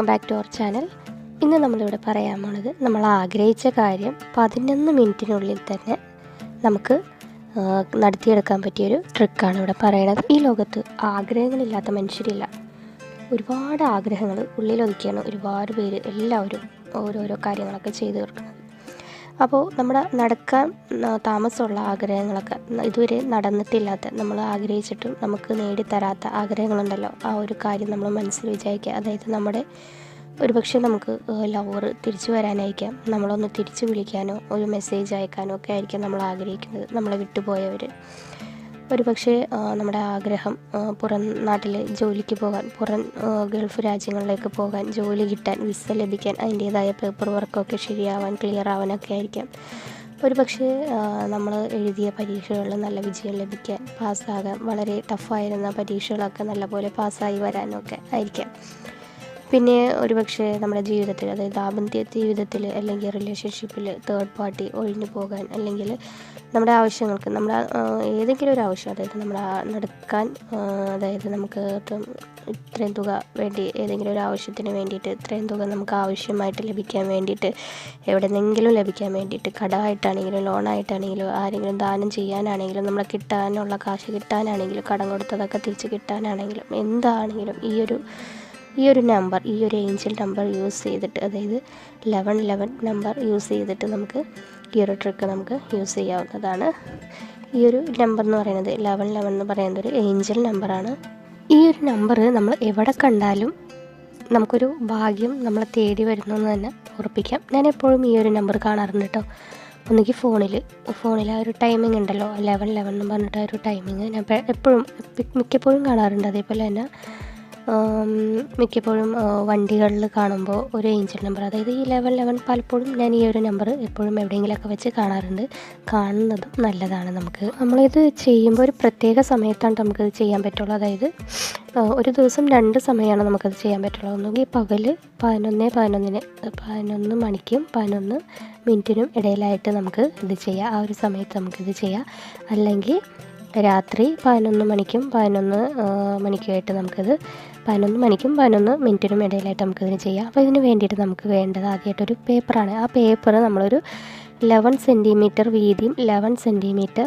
Welcome back to our channel. ഇന്ന് നമ്മളിവിടെ പറയാൻ പോണത് നമ്മൾ ആഗ്രഹിച്ച കാര്യം പതിനൊന്ന് മിനിറ്റിനുള്ളിൽ തന്നെ നമുക്ക് നടത്തിയെടുക്കാൻ പറ്റിയൊരു ട്രിക്കാണ് ഇവിടെ പറയണത്. ഈ ലോകത്ത് ആഗ്രഹങ്ങളില്ലാത്ത മനുഷ്യരില്ല. ഒരുപാട് ആഗ്രഹങ്ങൾ ഉള്ളിലൊതുക്കിയാണ് ഒരുപാട് പേര് എല്ലാവരും ഓരോരോ കാര്യങ്ങളൊക്കെ ചെയ്തു തീർക്കുന്നത്. അപ്പോൾ നമ്മുടെ നടക്കാൻ താമസമുള്ള ആഗ്രഹങ്ങളൊക്കെ ഇതുവരെ നടന്നിട്ടില്ലാത്ത നമ്മൾ ആഗ്രഹിച്ചിട്ടും നമുക്ക് നേടിത്തരാത്ത ആഗ്രഹങ്ങളുണ്ടല്ലോ. ആ ഒരു കാര്യം നമ്മൾ മനസ്സിൽ വിചാരിക്കുക. അതായത് നമ്മുടെ ഒരുപക്ഷെ നമുക്ക് ലവർ തിരിച്ചു വരാനായിരിക്കാം. നമ്മളൊന്ന് തിരിച്ചു വിളിക്കാനോ ഒരു മെസ്സേജ് അയക്കാനോ ഒക്കെ ആയിരിക്കും നമ്മൾ ആഗ്രഹിക്കുന്നത്. നമ്മളെ വിട്ടുപോയവർ ഒരു പക്ഷേ നമ്മുടെ ആഗ്രഹം പുറം നാട്ടിൽ ജോലിക്ക് പോകാൻ പുറം ഗൾഫ് രാജ്യങ്ങളിലേക്ക് പോകാൻ ജോലി കിട്ടാൻ വിസ ലഭിക്കാൻ അതിന്റേതായ പേപ്പർ വർക്കൊക്കെ ശരിയാവാൻ ക്ലിയർ ആവാനൊക്കെ ആയിരിക്കാം. ഒരു പക്ഷേ നമ്മൾ എഴുതിയ പരീക്ഷകളിൽ നല്ല വിജയം ലഭിക്കാൻ പാസ്സാകാൻ വളരെ ടഫായിരുന്ന പരീക്ഷകളൊക്കെ നല്ലപോലെ പാസ്സായി വരാനൊക്കെ ആയിരിക്കാം. പിന്നെ ഒരുപക്ഷെ നമ്മുടെ ജീവിതത്തിൽ അതായത് ദാമ്പത്യ ജീവിതത്തിൽ അല്ലെങ്കിൽ റിലേഷൻഷിപ്പിൽ തേർഡ് പാർട്ടി ഒഴിഞ്ഞു പോകാൻ അല്ലെങ്കിൽ നമ്മുടെ ആവശ്യങ്ങൾക്ക് നമ്മുടെ ഏതെങ്കിലും ഒരു ആവശ്യം അതായത് നമ്മുടെ നടക്കാൻ അതായത് നമുക്ക് ഇപ്പം ഇത്രയും തുക വേണ്ടി ഏതെങ്കിലും ഒരു ആവശ്യത്തിന് വേണ്ടിയിട്ട് ഇത്രയും തുക നമുക്ക് ആവശ്യമായിട്ട് ലഭിക്കാൻ വേണ്ടിയിട്ട് എവിടെ നിന്നെങ്കിലും ലഭിക്കാൻ വേണ്ടിയിട്ട് കടമായിട്ടാണെങ്കിലും ലോണായിട്ടാണെങ്കിലും ആരെങ്കിലും ദാനം ചെയ്യാനാണെങ്കിലും നമ്മളെ കിട്ടാനുള്ള കാശ് കിട്ടാനാണെങ്കിലും കടം കൊടുത്തതൊക്കെ തിരിച്ച് കിട്ടാനാണെങ്കിലും എന്താണെങ്കിലും ഈ ഒരു ഈ ഒരു നമ്പർ ഈ ഒരു ഏഞ്ചൽ നമ്പർ യൂസ് ചെയ്തിട്ട് അതായത് ലെവൻ ലെവൻ നമ്പർ യൂസ് ചെയ്തിട്ട് നമുക്ക് ഈ ഒരു ട്രിക്ക് നമുക്ക് യൂസ് ചെയ്യാവുന്നതാണ്. ഈ ഒരു നമ്പർ എന്ന് പറയുന്നത് ലെവൻ ലെവൻ എന്ന് പറയുന്നത് ഒരു ഏഞ്ചൽ നമ്പറാണ് ഈ ഒരു നമ്പർ നമ്മൾ എവിടെ കണ്ടാലും നമുക്കൊരു ഭാഗ്യം നമ്മളെ തേടി വരുന്നു എന്ന് തന്നെ ഉറപ്പിക്കാം. ഞാൻ എപ്പോഴും ഈ ഒരു നമ്പർ കാണാറുണ്ട് കേട്ടോ ഒന്നുകിൽ ഫോണിൽ ഫോണിൽ ആ ഒരു ടൈമിംഗ് ഉണ്ടല്ലോ. ലെവൻ ലെവൻ എന്ന് പറഞ്ഞിട്ട് ആ ഒരു ടൈമിങ് ഞാൻ എപ്പ- എപ്പോഴും മിക്കപ്പോഴും കാണാറുണ്ട്. അതേപോലെ തന്നെ മിക്കപ്പോഴും വണ്ടികളിൽ കാണുമ്പോൾ ഒരു ഏഞ്ചൽ നമ്പർ അതായത് ഈ ലെവൻ ലെവൻ പലപ്പോഴും ഞാൻ ഈ ഒരു നമ്പർ എപ്പോഴും എവിടെയെങ്കിലുമൊക്കെ വെച്ച് കാണാറുണ്ട്. കാണുന്നതും നല്ലതാണ് നമുക്ക്. നമ്മളിത് ചെയ്യുമ്പോൾ ഒരു പ്രത്യേക സമയത്താണ് നമുക്കത് ചെയ്യാൻ പറ്റുള്ളൂ. അതായത് ഒരു ദിവസം രണ്ട് സമയമാണ് നമുക്കത് ചെയ്യാൻ പറ്റുള്ളൂ. ഒന്നുകിൽ പകൽ പതിനൊന്ന് പതിനൊന്നിന് പതിനൊന്ന് മണിക്കും പതിനൊന്ന് മിനിറ്റിനും ഇടയിലായിട്ട് നമുക്ക് ഇത് ചെയ്യാം. ആ ഒരു സമയത്ത് നമുക്കിത് ചെയ്യാം. അല്ലെങ്കിൽ രാത്രി പതിനൊന്ന് മണിക്കും പതിനൊന്ന് മണിക്കുമായിട്ട് നമുക്കിത് പതിനൊന്ന് മണിക്കും പതിനൊന്ന് മിനിറ്റിനും ഇടയിലായിട്ട് നമുക്കിതിന് ചെയ്യാം. അപ്പോൾ ഇതിന് വേണ്ടിയിട്ട് നമുക്ക് വേണ്ടത് ആദ്യമായിട്ടൊരു പേപ്പറാണ്. ആ പേപ്പർ നമ്മളൊരു ലെവൻ സെന്റിമീറ്റർ വീതിയും ലെവൻ സെന്റിമീറ്റർ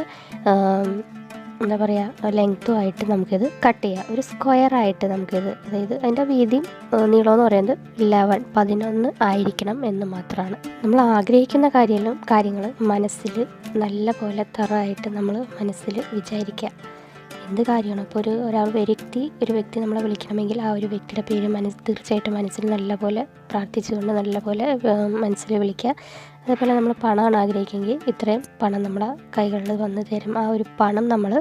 എന്താ പറയുക ലെങ്ത്തും ആയിട്ട് നമുക്കിത് കട്ട് ചെയ്യാം. ഒരു സ്ക്വയർ ആയിട്ട് നമുക്കിത് അതായത് അതിന്റെ വീതിയും നീളം നീളമെന്ന് പറയുന്നത് ലെവൻ പതിനൊന്ന് ആയിരിക്കണം എന്ന് മാത്രമാണ്. നമ്മൾ ആഗ്രഹിക്കുന്ന കാര്യങ്ങളും കാര്യങ്ങൾ മനസ്സിൽ നല്ല പോലെ തറായിട്ട് നമ്മൾ മനസ്സിൽ വിചാരിക്കുക. എന്ത് കാര്യമാണ്? ഇപ്പോൾ ഒരു ഒരാൾ വ്യക്തി ഒരു വ്യക്തി നമ്മളെ വിളിക്കണമെങ്കിൽ ആ ഒരു വ്യക്തിയുടെ പേര് മനസ്സ് തീർച്ചയായിട്ടും മനസ്സിൽ നല്ലപോലെ പ്രാർത്ഥിച്ചുകൊണ്ട് നല്ലപോലെ മനസ്സിൽ വിളിക്കുക. അതേപോലെ നമ്മൾ പണമാണ് ആഗ്രഹിക്കുമെങ്കിൽ ഇത്രയും പണം നമ്മുടെ കൈകളിൽ വന്നു തരും ആ ഒരു പണം നമ്മൾ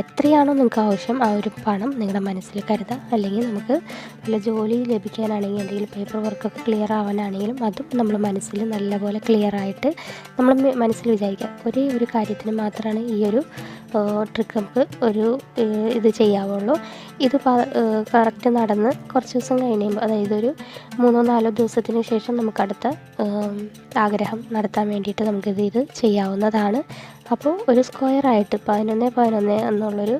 എത്രയാണോ നിങ്ങൾക്ക് ആവശ്യം ആ ഒരു പണം നിങ്ങളുടെ മനസ്സിൽ കരുതുക. അല്ലെങ്കിൽ നമുക്ക് നല്ല ജോലി ലഭിക്കാനാണെങ്കിൽ എന്തെങ്കിലും പേപ്പർ വർക്കൊക്കെ ക്ലിയർ ആവാനാണെങ്കിലും അതും നമ്മൾ മനസ്സിൽ നല്ലപോലെ ക്ലിയർ ആയിട്ട് നമ്മൾ മനസ്സിൽ വിചാരിക്കുക. ഒരേ ഒരു കാര്യത്തിന് മാത്രമാണ് ഈ ഒരു ട്രിക്ക് നമുക്ക് ഒരു ഇത് ചെയ്യാവുള്ളൂ. ഇത് കറക്റ്റ് നടന്ന് കുറച്ച് ദിവസം കഴിയുമ്പോൾ അതായത് ഒരു മൂന്നോ നാലോ ദിവസത്തിന് ശേഷം നമുക്ക് അടുത്ത ആഗ്രഹം നടത്താൻ വേണ്ടിയിട്ട് നമുക്കിത് ഇത് ചെയ്യാവുന്നതാണ്. അപ്പോൾ ഒരു സ്ക്വയർ ആയിട്ട് പതിനൊന്ന് പതിനൊന്ന് എന്നുള്ളൊരു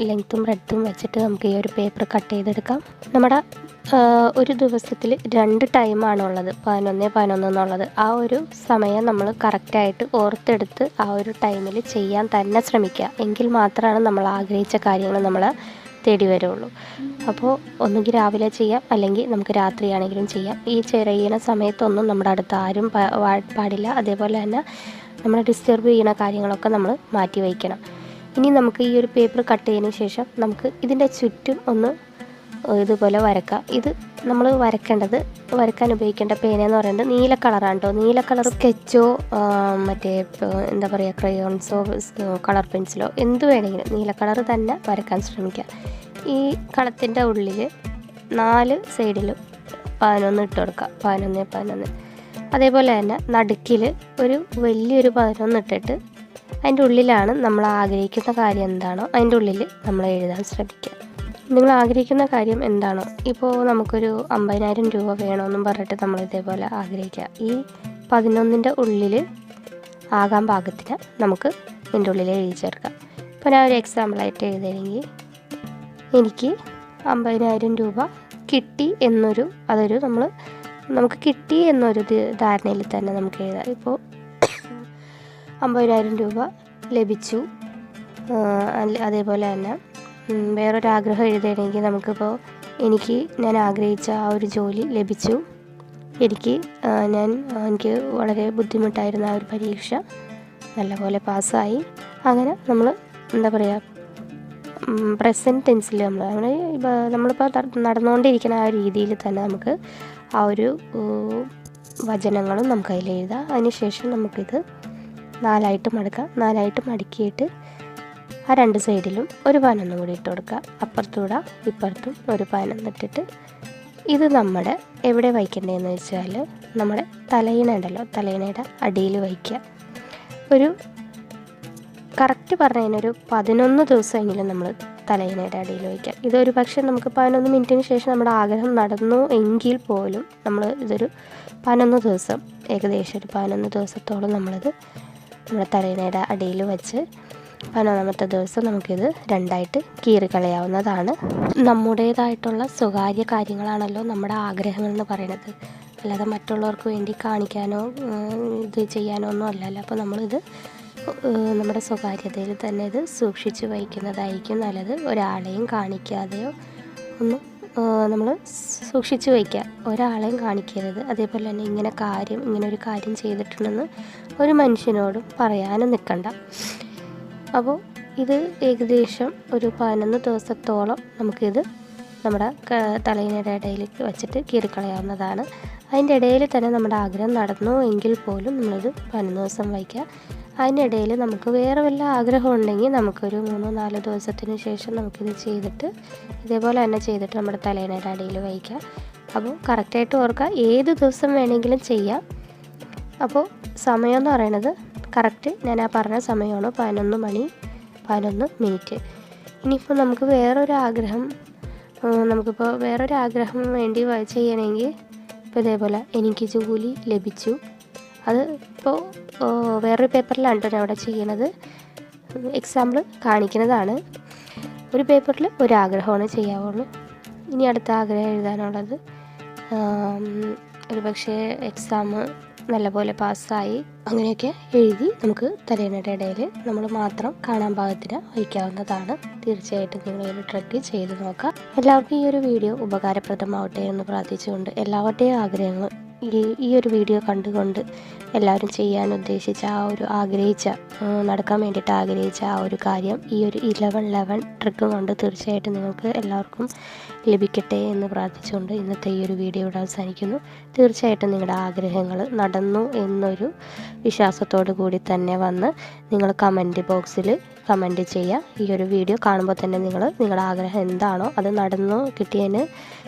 ലെങ്ത്തും ബ്രെഡ്ത്തും വെച്ചിട്ട് നമുക്ക് ഈ ഒരു പേപ്പർ കട്ട് ചെയ്തെടുക്കാം. നമ്മുടെ ഒരു ദിവസത്തിൽ രണ്ട് ടൈമാണുള്ളത് പതിനൊന്ന് പതിനൊന്ന് എന്നുള്ളത്. ആ ഒരു സമയം നമ്മൾ കറക്റ്റായിട്ട് ഓർത്തെടുത്ത് ആ ഒരു ടൈമിൽ ചെയ്യാൻ തന്നെ ശ്രമിക്കുക. എങ്കിൽ മാത്രമാണ് നമ്മൾ ആഗ്രഹിച്ച കാര്യങ്ങൾ നമ്മൾ തേടി വരുള്ളൂ. അപ്പോൾ ഒന്നുകിൽ രാവിലെ ചെയ്യാം അല്ലെങ്കിൽ നമുക്ക് രാത്രിയാണെങ്കിലും ചെയ്യാം. ഈ ചെറിയ സമയത്തൊന്നും നമ്മുടെ അടുത്ത് ആരും പാടില്ല. അതേപോലെ തന്നെ നമ്മളെ ഡിസ്റ്റർബ് ചെയ്യുന്ന കാര്യങ്ങളൊക്കെ നമ്മൾ മാറ്റി വയ്ക്കണം. ഇനി നമുക്ക് ഈ ഒരു പേപ്പർ കട്ട് ചെയ്തതിന് ശേഷം നമുക്ക് ഇതിന്റെ ചുറ്റും ഒന്ന് ഇതുപോലെ വരക്കാം. ഇത് നമ്മൾ വരക്കേണ്ടത് വരക്കാൻ ഉപയോഗിക്കേണ്ട പേന എന്ന് പറയുന്നത് നീല കളറാണ് കേട്ടോ നീല കളർ സ്കെച്ചോ മറ്റേ എന്താ പറയുക ക്രയോൺസോ കളർ പെൻസിലോ എന്ത് വേണമെങ്കിലും നീല കളർ തന്നെ വരക്കാൻ ശ്രമിക്കുക ഈ കളത്തിന്റെ ഉള്ളിൽ നാല് സൈഡിലും പതിനൊന്ന് ഇട്ട് കൊടുക്കുക പതിനൊന്ന് പതിനൊന്ന്. അതേപോലെ തന്നെ നടുക്കിൽ ഒരു വലിയൊരു പതിനൊന്ന് ഇട്ടിട്ട് അതിന്റെ ഉള്ളിലാണ് നമ്മൾ ആഗ്രഹിക്കുന്ന കാര്യം എന്താണോ അതിന്റെ ഉള്ളിൽ നമ്മൾ എഴുതാൻ ശ്രമിക്കുക നിങ്ങൾ ആഗ്രഹിക്കുന്ന കാര്യം എന്താണോ? ഇപ്പോൾ നമുക്കൊരു അമ്പതിനായിരം രൂപ വേണമെന്നും പറഞ്ഞിട്ട് നമ്മൾ ഇതേപോലെ ആഗ്രഹിക്കുക. ഈ പതിനൊന്നിന്റെ ഉള്ളിൽ ആകാൻ പാകത്തിന് നമുക്ക് ഇതിന്റെ ഉള്ളിൽ എഴുതി ചേർക്കാം. ഇപ്പോൾ ഞാൻ ഒരു എക്സാമ്പിളായിട്ട് എഴുതിയില്ലെങ്കിൽ എനിക്ക് അമ്പതിനായിരം രൂപ കിട്ടി എന്നൊരു അതൊരു നമ്മൾ നമുക്ക് കിട്ടി എന്നൊരു ധാരണയിൽ തന്നെ നമുക്ക് എഴുതാം. ഇപ്പോൾ അമ്പതിനായിരം രൂപ ലഭിച്ചു. അതേപോലെ തന്നെ വേറൊരാഗ്രഹം എഴുതുകയാണെങ്കിൽ നമുക്കിപ്പോൾ എനിക്ക് ഞാൻ ആഗ്രഹിച്ച ആ ഒരു ജോലി ലഭിച്ചു. എനിക്ക് ഞാൻ എനിക്ക് വളരെ ബുദ്ധിമുട്ടായിരുന്ന ആ ഒരു പരീക്ഷ നല്ലപോലെ പാസ്സായി. അങ്ങനെ നമ്മൾ എന്താ പറയുക പ്രസന്റ് ടെൻസിൽ നമ്മൾ ഇപ്പോൾ നമ്മളിപ്പോൾ നടന്നുകൊണ്ടിരിക്കുന്ന ആ രീതിയിൽ തന്നെ നമുക്ക് ആ ഒരു വചനങ്ങളും നമുക്ക് അതിൽ എഴുതാം അതിനുശേഷം നമുക്കിത് നാലായിട്ട് മടക്കാം. നാലായിട്ട് മടക്കിയിട്ട് ആ രണ്ട് സൈഡിലും ഒരു പാനൊന്നും കൂടി ഇട്ട് കൊടുക്കുക. അപ്പുറത്തൂടെ ഇപ്പുറത്തും ഒരു പാനൊന്നിട്ടിട്ട് ഇത് നമ്മുടെ എവിടെ വയ്ക്കേണ്ടതെന്ന് വെച്ചാൽ നമ്മുടെ തലയിണ ഉണ്ടല്ലോ തലയിണയുടെ അടിയിൽ വയ്ക്കുക. ഒരു കറക്റ്റ് പറഞ്ഞതിനൊരു പതിനൊന്ന് ദിവസമെങ്കിലും നമ്മൾ തലയിണയുടെ അടിയിൽ വയ്ക്കുക. ഇതൊരു പക്ഷേ നമുക്ക് പതിനൊന്ന് മിനിറ്റിന് ശേഷം നമ്മുടെ ആഗ്രഹം നടന്നു എങ്കിൽ പോലും നമ്മൾ ഇതൊരു പതിനൊന്ന് ദിവസം ഏകദേശം ഒരു പതിനൊന്ന് ദിവസത്തോളം നമ്മളിത് നമ്മുടെ തലയിണയുടെ അടിയിൽ വെച്ച് പതിനൊന്നാമത്തെ ദിവസം നമുക്കിത് രണ്ടായിട്ട് കീറിക്കളയാവുന്നതാണ്. നമ്മുടേതായിട്ടുള്ള സ്വകാര്യ കാര്യങ്ങളാണല്ലോ നമ്മുടെ ആഗ്രഹങ്ങൾ എന്ന് പറയുന്നത്. അല്ലാതെ മറ്റുള്ളവർക്ക് വേണ്ടി കാണിക്കാനോ ഇത് ചെയ്യാനോ ഒന്നും അല്ലല്ലോ. അപ്പോൾ നമ്മളിത് നമ്മുടെ സ്വകാര്യതയിൽ തന്നെ ഇത് സൂക്ഷിച്ച് വയ്ക്കുന്നതായിരിക്കും നല്ലത്. ഒരാളെയും കാണിക്കാതെയോ ഒന്നും നമ്മൾ സൂക്ഷിച്ച് വയ്ക്കുക. ഒരാളെയും കാണിക്കരുത്. അതേപോലെ തന്നെ ഇങ്ങനെ കാര്യം ഇങ്ങനെ ഒരു കാര്യം ചെയ്തിട്ടുണ്ടെന്ന് ഒരു മനുഷ്യനോടും പറയാനും നിൽക്കണ്ട. അപ്പോൾ ഇത് ഏകദേശം ഒരു പതിനൊന്ന് ദിവസത്തോളം നമുക്കിത് നമ്മുടെ ക- ഇടയിലേക്ക് വെച്ചിട്ട് കീറിക്കളയാവുന്നതാണ്. അതിന്റെ ഇടയിൽ തന്നെ നമ്മുടെ ആഗ്രഹം നടന്നു എങ്കിൽ പോലും നമ്മളിത് പതിനൊന്ന് ദിവസം വയ്ക്കുക. അതിനിടയിൽ നമുക്ക് വേറെ വല്ല ആഗ്രഹം ഉണ്ടെങ്കിൽ നമുക്കൊരു മൂന്നോ നാലോ ദിവസത്തിന് ശേഷം നമുക്കിത് ചെയ്തിട്ട് ഇതേപോലെ തന്നെ ചെയ്തിട്ട് നമ്മുടെ തലയിണയുടെ അടിയിൽ വയ്ക്കുക. അപ്പോൾ കറക്റ്റായിട്ട് ഓർക്കുക ഏത് ദിവസം വേണമെങ്കിലും ചെയ്യാം. അപ്പോൾ സമയം എന്ന് പറയുന്നത് കറക്റ്റ് ഞാൻ ആ പറഞ്ഞ സമയമാണ്? പതിനൊന്ന് മണി പതിനൊന്ന് മിനിറ്റ്. ഇനിയിപ്പോൾ നമുക്ക് വേറൊരു ആഗ്രഹം നമുക്കിപ്പോൾ വേറൊരു ആഗ്രഹം വേണ്ടി ചെയ്യണമെങ്കിൽ ഇപ്പോൾ ഇതേപോലെ എനിക്ക് ജോലി ലഭിച്ചു. അത് ഇപ്പോൾ വേറൊരു പേപ്പറിലാണ് കേട്ടോ ഞാൻ അവിടെ ചെയ്യണത് എക്സാമ്പിൾ കാണിക്കുന്നതാണ്. ഒരു പേപ്പറിൽ ഒരു ആഗ്രഹമാണ് ചെയ്യാവുള്ളൂ. ഇനി അടുത്ത ആഗ്രഹം എഴുതാനുള്ളത് ഒരു പക്ഷേ എക്സാം നല്ലപോലെ പാസ്സായി അങ്ങനെയൊക്കെ എഴുതി നമുക്ക് തലേണയുടെ ഇടയിൽ നമ്മൾ മാത്രം കാണാൻ പാകത്തിന് വയ്ക്കാവുന്നതാണ് തീർച്ചയായിട്ടും നിങ്ങൾ ഒരു ട്രക്ക് ചെയ്ത് നോക്കാം. എല്ലാവർക്കും ഈ ഒരു വീഡിയോ ഉപകാരപ്രദമാവട്ടെ എന്ന് പ്രാർത്ഥിച്ചുകൊണ്ട് എല്ലാവരുടെയും ആഗ്രഹങ്ങൾ ഈ ഈ ഒരു വീഡിയോ കണ്ടുകൊണ്ട് എല്ലാവരും ചെയ്യാൻ ഉദ്ദേശിച്ച ആ ഒരു ആഗ്രഹിച്ച നടക്കാൻ വേണ്ടിയിട്ട് ആഗ്രഹിച്ച ആ ഒരു കാര്യം ഈ ഒരു ഇലവൻ ലെവൻ ട്രിക്ക് കൊണ്ട് തീർച്ചയായിട്ടും നിങ്ങൾക്ക് എല്ലാവർക്കും ലഭിക്കട്ടെ എന്ന് പ്രാർത്ഥിച്ചുകൊണ്ട് ഇന്നത്തെ ഈ ഒരു വീഡിയോ ഇവിടെ അവസാനിക്കുന്നു. തീർച്ചയായിട്ടും നിങ്ങളുടെ ആഗ്രഹങ്ങൾ നടന്നു എന്നൊരു വിശ്വാസത്തോടു കൂടി തന്നെ വന്ന് നിങ്ങൾ കമന്റ് ബോക്സിൽ കമന്റ് ചെയ്യുക. ഈ ഒരു വീഡിയോ കാണുമ്പോൾ തന്നെ നിങ്ങൾ നിങ്ങളുടെ ആഗ്രഹം എന്താണോ അത് നടന്നു കിട്ടിയതിന്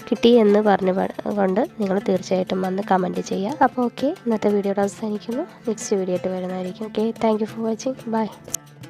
കിട്ടി എന്ന് പറഞ്ഞു കൊണ്ട് നിങ്ങൾ തീർച്ചയായിട്ടും വന്ന് കമന്റ് ചെയ്യുക. അപ്പോൾ ഓക്കെ ഇന്നത്തെ വീഡിയോയുടെ അവസാനിക്കുന്നു. നെക്സ്റ്റ് വീഡിയോ ആയിട്ട് വരുന്നതായിരിക്കും. Okay thank for watching bye